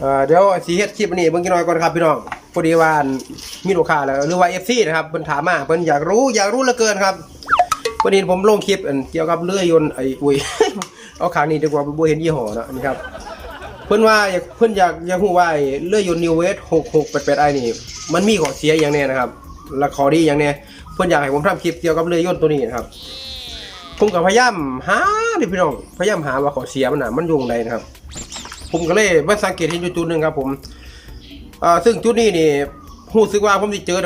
เอ่อเดี๋ยวสีเฮ็ดคลิปอันนี้เบิ่งกันหน่อยก่อนครับพี่น้องพอดีว่ามีลูกค้าแล้วหรือว่า FC นะครับเพิ่นถามมาเพิ่นอยากรู้อยากรู้เหลือเกินครับพอดีผมลงคลิปอันเกี่ยวกับเรือยยนต์ไอ้อุ้ย เอาขางนี้ดีกว่าบ่เห็นยี่ห้อเนาะนี่ครับเพิ่นว่าอยากเพิ่นอยากอยากรู้ว่าไอ้เรือยยนต์ New Wave 6688i นี่มันมีข้อเสียอย่างแน่นะครับและข้อดีอย่างแน่เพิ่นอยากให้ผมทำคลิปเกี่ยวกับเรือยนต์ตัวนี้นะครับผมก็พยายามหาดิพี่น้องพยายามหาว่าข้อเสียมันน่ะมันอยู่ตรงใดนะครับ ผมก็เลยมาสังเกตเห็นอยู่จุดหนึ่งครับผมอ่าซึ่งจุดนี้นี่รู้สึกว่าผมสิเจอ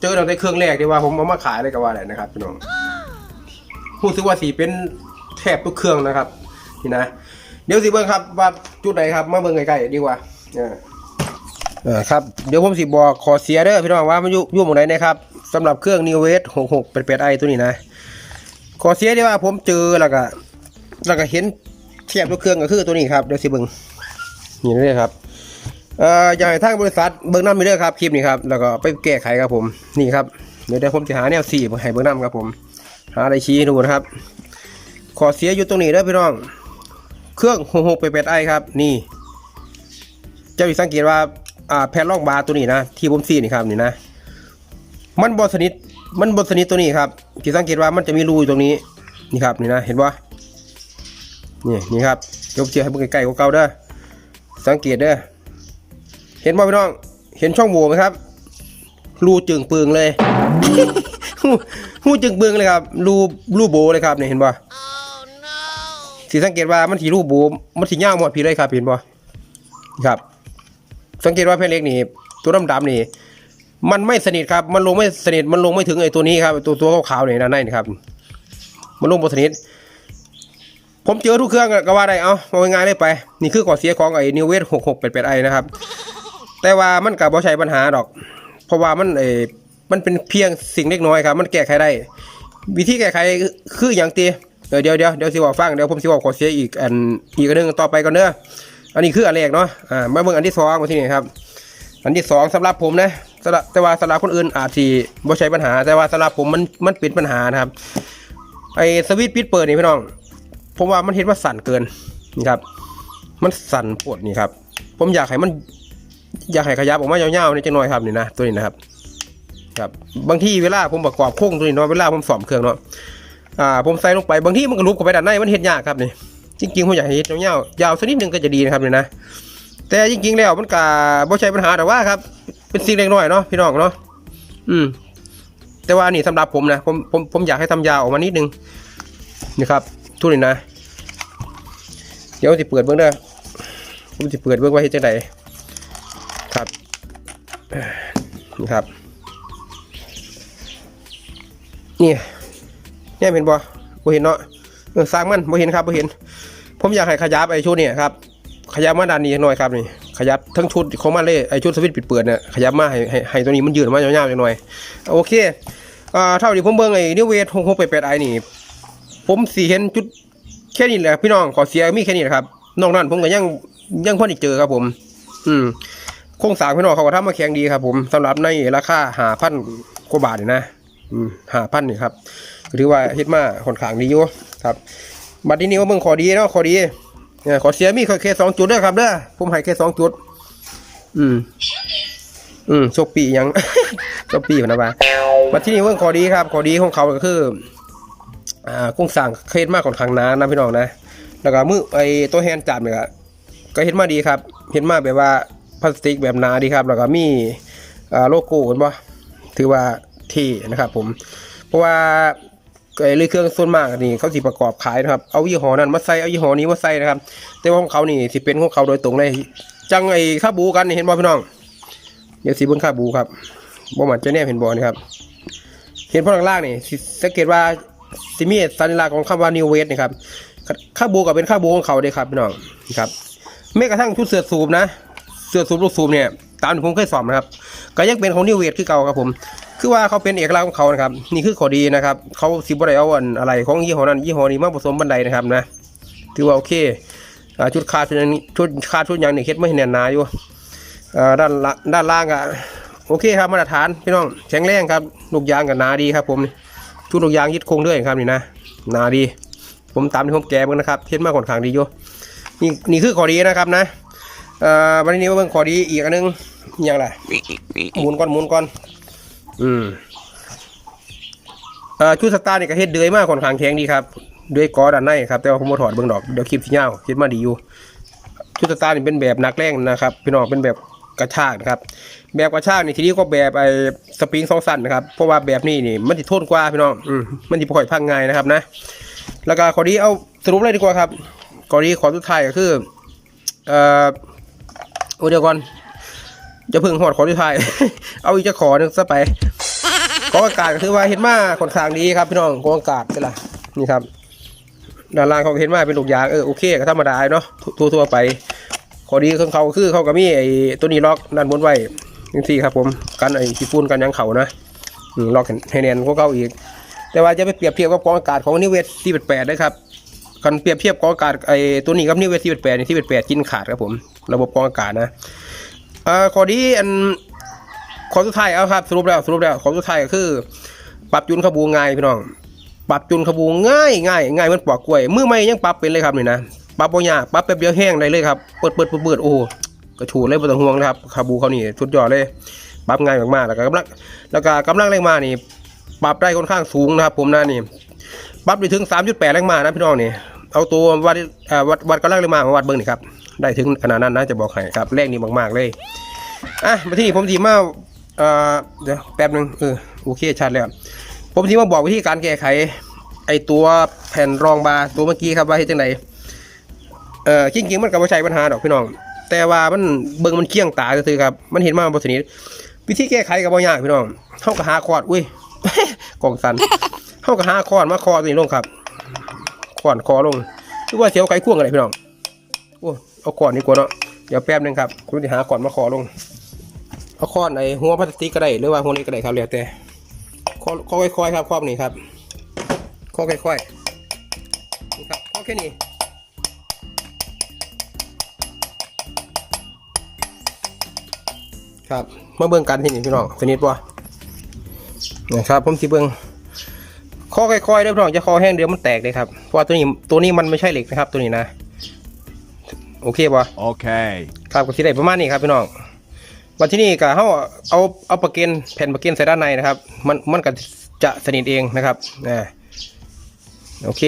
เจอตั้งแต่เครื่องแรกที่ว่าผมเอามาขายเลยก็ว่าได้นะครับพี่น้องรู้สึกว่าสีเป็นแทบทุกเครื่องนะครับนี่นะเดี๋ยวสิเบิ่งครับว่าจุดไหนครับมาเบิ่งใกล้ๆดีกว่าอ่าอ่าครับเดี๋ยวผมสิบอกขอเสียเด้อพี่น้องว่ามันยู่อยู่หมองไหนนะครับสำหรับเครื่อง New Wave 6688i ตัวนี้นะขอเสียที่ว่าผมเจอแล้วก็แล้วก็เห็นเทียบทุกเครื่องก็คือตัวนี้ครับเดี๋ยวสิเบิ่ง นี่เลยครับเอ่ออยากให้ทางบริษัทเบิ่งน้ำไปเรื่อยครับคลิปนี้ครับแล้วก็ไปแก้ไขครับผมนี่ครับเดี๋ยวเดี๋ยวผมจะหาแนวสี่ให้เบิ่งน้ำครับผม หาอะไรชี้ห้ดูนะครับ ขอเสียอยู่ตรงนี้เด้อพี่น้อง เครื่อง6 6 8 8 i ครับ นี่จ้าอีสังเกตว่าอ่าแผ่นรองบาร์ตัวนี้นะที่ผมซีนี่ครับนี่นะ มันบอสนิทมันบอสนิทตัวนี้ครับที่สังเกตว่ามันจะมีรูอยู่ตรงนี้นี่ครับนี่นะเห็นปะนี่นี่ครับยกเจียให้เบิ่งใกล้ๆกว่าเก่าเด้อ สังเกตเด้อเห็นป่พี่น้อง เห็นช่องโหว่ไหมครับ รูจึงปลืองเลยหูจึงเปลืองเลยครับ รูรูโบเลยครับเนี่ยเห็นป่ะสีสังเกตว่ามันสีรูโบมันสีย่าหมดพี่เลยครับเห็นป่ะครับ สังเกตว่าแผ่นเล็กนี่ตัวดำๆนี่ มันไม่สนิทครับ มันลงไม่สนิทมันลงไม่ถึงไอ้ตัวนี้ครับตัวตัวขาวๆเนี่ยนะนั่นครับ มันลงบนสนิท ผมเจอทุกเครื่องก็ว่าได้เอาเอาง่ายๆเลยไป นี่คือข้อเสียของไอ้ New Wave 6688i นะครับ แต่ว่ามันกับบ่ใช่ปัญหาดอก เพราะว่ามันเออมันเป็นเพียงสิ่งเล็กน้อยครับ มันแก้ไขได้ วิธีแก้ไขคืออย่างตีเดี๋ยวเดี๋ยวเดี๋ยวเดี๋ยวสิบอกฟังเดี๋ยวผมสิบอกข้อเสียอีกอันอีกอันหนึงต่อไปก่อนเด้ออันนี้คืออันแรกเนาะอ่ามาเบิ่งอันที่สองมาที่นี่ครับ อันที่สองสำหรับผมนะสำหรับแต่ว่าสำหรับคนอื่นอาจสิบ่ใช่ปัญหา แต่ว่าสำหรับผมมันมันเป็นปัญหานะครับไอ้สวิตช์ปิดเปิดนี่พี่น้อง ผมว่ามันเห็นว่าสั่นเกินนี่ครับ มันสั่นปวดนี่ครับ ผมอยากให้มันอยากให้ขยับออกมายาวๆนี่จังหน่อยครับนี่นะตัวนี้นะครับ ครับบางทีเวลาผมประกอบโค้งตัวนี้เนาะเวลาผมสอมเครื่องเนาะอ่าผมใส่ลงไปบางทีมันก็ลุกเข้าไปด้านในมันเห็นยากครับนี่จริงๆผมอยากให้เห็นยาวๆยาวสักนิดนึงก็จะดีนะครับนี่นะแต่จริงๆแล้วมันก็บ่ใช่ปัญหาแต่ว่าครับ เป็นสิ่งเล็กน้อยเนาะพี่น้องเนาะอืม แต่ว่านี่สำหรับผมนะผมผมผมอยากให้ทำยาวออกมานิดนึงนี่ครับ ทุกนี่นะ เดี๋ยวสิเปิดเบื้องเด้อผมสิเปิดเบื้องไว้ให้จังไดครับนี่ครับ นี่เนี่ยเห็นบ่บ่เห็นเนาะสร้างมันบ่เห็นครับบ่เห็น ผมอยากให้ขยับไอ้ชุดนี่ครับขยับมาด้านนี้หน่อยครับนี่ขยับทั้งชุดของมันเลยไอ้ชุดสวิตช์ปิดเปิดเนี่ยขยับมาให้ให้ให้ตัวนี้มันยืดออกมายาวๆหน่อยโอเคอ่าเท่าที่ผมเบิ่งไอ้นิวเวท6688ไอนี่ ผมสีเห็นจุดแค่นี้แหละพี่น้องขอเสียมีแค่นี้แหละครับนอกนั้นผมก็ยังยังพอได้เจอครับผม อืมโครงสร้างพี่น้องเขาก็ทำมาแข็งดีครับ ผมสำหรับในราคาหาพันกว่าบาทนี่นะอืมหาพันนี่ครับถือว่าเฮ็ดมาค่อนข้างดีอยู่ครับบัดนี้นี่ว่าเบิ่งขอดีเนาะขอดีเนี่ยขอเสียมีแค่สองจุดเด้อครับเด้อผมให้แค่สองจุด อืม อืมโชคปียังโชคปีพนนะบ้าบัดที่นี่เบิ่งขอดีครับ ขอดีของเขาก็คือ อ่ากุ้งสั่งเคล็ดมากของทางน้านะพี่น้องนะ แล้วก็มือไอตัวแฮนด์จับเนี่ยก็เห็นมาดีครับ เห็นมาแบบว่าพลาสติกแบบหนาดีครับ แล้วก็มีอ่าโลโก้เห็นปะถือว่าที่นะครับผม เพราะว่าไอ้เรื่องเครื่องส่วนมากนี่เขาสิประกอบขายนะครับ เอายี่ห้อนั้นมาใส่ เอายี่ห้อนี้มาใส่นะครับ แต่ว่าของเขานี่สิเป็นของเขาโดยตรงเลย จังไอ้ข้าบูกันนี่เห็นบ่พี่น้อง เดี๋ยวสีเบนข้าบูครับบ่มันจะแนบเห็นบ่นี่ครับ เห็นพอล่างๆนี่สังเกตว่า สิมีสัญลักษณ์ของคำว่า New w e s t นะครับค่าบูก็เป็นค่าบูของเขาเลยครับพี่น้องครับแม้กระทั่งชุดเสือสูบนะ เสือสูบลูกสูบเนี่ยตามที่ผมเคยสอบนะครับ ก็ยังเป็นของ New w e s t คือเก่าครับผม คือว่าเขาเป็นเอกลักษณ์ของเขานะครับ นี่คือข้อดีนะครับ เขาสิบได้เอาอันอะไรของยี่ห้อนั้นยี่ห้อนี้มาผสมบันไดนะครับนะถือว่าโอเคอชุดคาดชุดนี้ชุดคาชุดยางนี่เฮ็ดไม่แน่นหนาอยู่ด้านละด้านล่างอะโอเคครับมาตรฐานพี่น้องแข็งแรงครับลูกยางกับนาดีครับผมนี่ ชุดลูกยางยึดโครงด้วยครับนี่นะนาดี ผมตามที่ผมแกะเบ้างนะครับเทียนมากค่อนข้างดีอยู่นี่นี่คือข้อดีนะครับนะเอ่อวันนี้ว่าเบิ่งขอดีอีกอันหนึงอย่างไรหมุนก่อนหมุนก่อนอืมเอ่อชุดสตาร์นี่ก็เฮ็ดเดือยมากค่อนข้างแข็งดีครับเดือยกอด้านในครับแต่ว่าผมบ่ถอดเบิ่งดอกเดี๋ยวคลิปสิยาวคิดมาดีอยู่ชุดสตาร์นี่เป็นแบบนักแรงนะครับพี่น้องเป็นแบบ กระชากนะครับ แบบกระชากนี่ทีนี้ก็แบบไอ้สปริงสองสั้นนะครับ เพราะว่าแบบนี้นี่มันสิทนกว่าพี่น้องอืมมันสิบ่ค่อยพังง่ายนะครับนะ แล้วก็ขอดีเอาสรุปเลยดีกว่าครับขอดีขอสุดท้ายก็คือเอ่อโอเดี๋ยวก่อนจะพิ่งหอดขอสุดท้าย เอาอีกจะขอนึงซะไปกองอากาศก็ถือว่าเห็นมาค่อนข้างดีครับพี่น้องกองอากาศเป็นไรนี่ครับด้านล่างเขาเห็นมาเป็นลูกยางเออโอเคก็ธรรมดาเนาะทั่วทั่วๆไป ข้อดีของเขาคือเขาก็มีไอ้ตัวนี้ล็อกด้านบนไว้ยังสี่ครับผมกันไอ้ขี้ฝุ่นกันยังเขานะล็อกให้แน่นกว่าเก่าอีก แต่ว่าจะไปเปรียบเทียบกับกองอากาศของนิเวศที่แปดนะครับกันเปรียบเทียบกองอากาศไอ้ตัวนี้กับนิเวศที่แปดนี่ที่แปดกินขาดครับผม ระบบกองอากาศนะเอ่อขอดีอันขอสุดท้ายเอาครับสรุปแล้วสรุปแล้วขอสุดท้ายก็คือ ปรับจุนขบูง่ายพี่น้องปรับจุนขบูง่ายง่ายง่ายมือนปอกกล้วยมือไม่ยังปรับเป็นเลยครับนี่นะ ปรับบ่ยากปรับแป๊บเดียวแห้งได้เลยครับเปิดเปิดเปิดโอ้กระฉูเลยบ่ต้องห่วงนะครับขบูเขานี่สุดยอดเลยปรับง่ายมากๆแล้วก็กำลังแล้วก็กำลังแรงมานี่ปรับได้ค่อนข้างสูงนะครับ ผมนะนี่ปรับได้ถึง 3.8 แรงม้านะพี่น้องนี่เอาตัววัดวัดวัดกำลังแรงมามาวัดเบิ้งนี่ครับได้ถึงขนาดนั้นนะจะบอกให้ครับแรงนี่มากๆเลยอะมาที่ผมทีมาเอ่อเดี๋ยวแป๊บหนึงเออโอเคชัดแล้วผมทีมาบอกวิธีการแก้ไขไอตัวแผ่นรองบาร์ตัวเมื่อกี้ครับว่าเฮ็ดจังไดเอ่อจริงๆมันก็บ่ใช่ปัญหาดอกพี่น้อง แต่ว่ามันเบิ่งมันเคี่ยงตาซื่อๆครับ มันเห็นมาบ่สนิทวิธีแก้ไขก็บ่ยากพี่น้องเฮาก็หาคอดอุ้ยกล่องสันเฮาก็หาคอดมาคอตัวนี้ลงครับคอดคอลงหรือว่าเสียวไขควงอะไรพี่น้องโอ้เอาคอดนี่กว่าเนาะเดี๋ยวแป๊บหนึงครับคุณสิหาคอดมาคอลงเอาคอดในหัวพลาสติกก็ได้หรือว่าหัวนี้ก็ได้ครับแล้วแต่คอคอค่อยๆครับครอบนี่ครับคอค่อยๆนี่ครับคอแค่นี้ ครับมาเบิ่งกันที่นี่พี่น้องสนิทป่ะนะครับผมสิเบิ่งข้อค่อยๆเด้อพี่น้องจะคอแห้งเดี๋ยวมันแตกเลยครับเพราะว่าตัวนี้ตัวนี้มันไม่ใช่เหล็กนะครับ ตัวนี้นะ โอเคป่ะ Okay. ครับก็สิได้ประมาณนี้ครับพี่น้องวันที่นี่ก็เฮาเอาเอาปากเกนแผ่นปากเกนใส่ด้านในนะครับ มันมันก็จะสนิทเองนะครับอ่าโอเค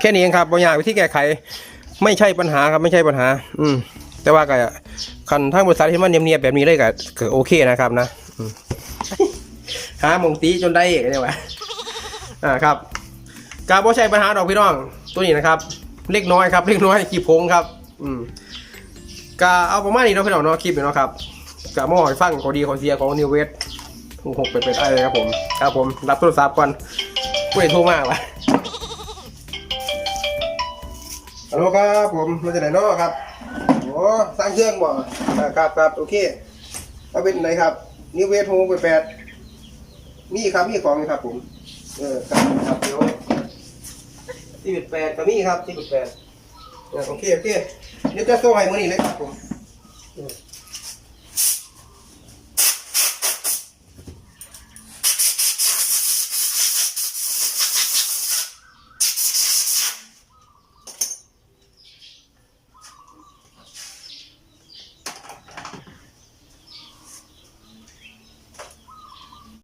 แค่นี้เองครับบางอย่างวิธีแก้ไข ไม่ใช่ปัญหาครับไม่ใช่ปัญหา อืม แต่ว่าก็คันทางบริษัทที่มันเนียบๆแบบนี้เลยก็ก็โอเคนะครับนะอืมหามงตีจนได้เอกเนี่ยวะอ่าครับการบ่ใช่ปัญหาดอกพี่น้อง ตัวนี้นะครับ เล็กน้อยครับเล็กน้อยกี่พงครับ อืมก็เอาประมาณนี้เนาะพี่น้องเนาะคลิปเนาะครับกับมอให้ฟังขอดีขอเสียของนิวเวสหกหกเป็นเป็นอะไรครับผมครับผมรับโทรศัพท์ก่อนผู้ใดโทรมากวะฮัลโหลครับผมมาจากไหนเนาะครับ โอ้สร้างเครื่องบ่อ่าครับครับโอเคเอาเป็นไหนครับ นิเวศหกเป็นแปดมีครับมีของครับ ผม เออครับครับเดี๋ยวที่เป็นแปดก็มีครับที่เป็นแปดเออโอเคโอเคเดี๋ยวจะส่งให้มือนี้เลยครับผม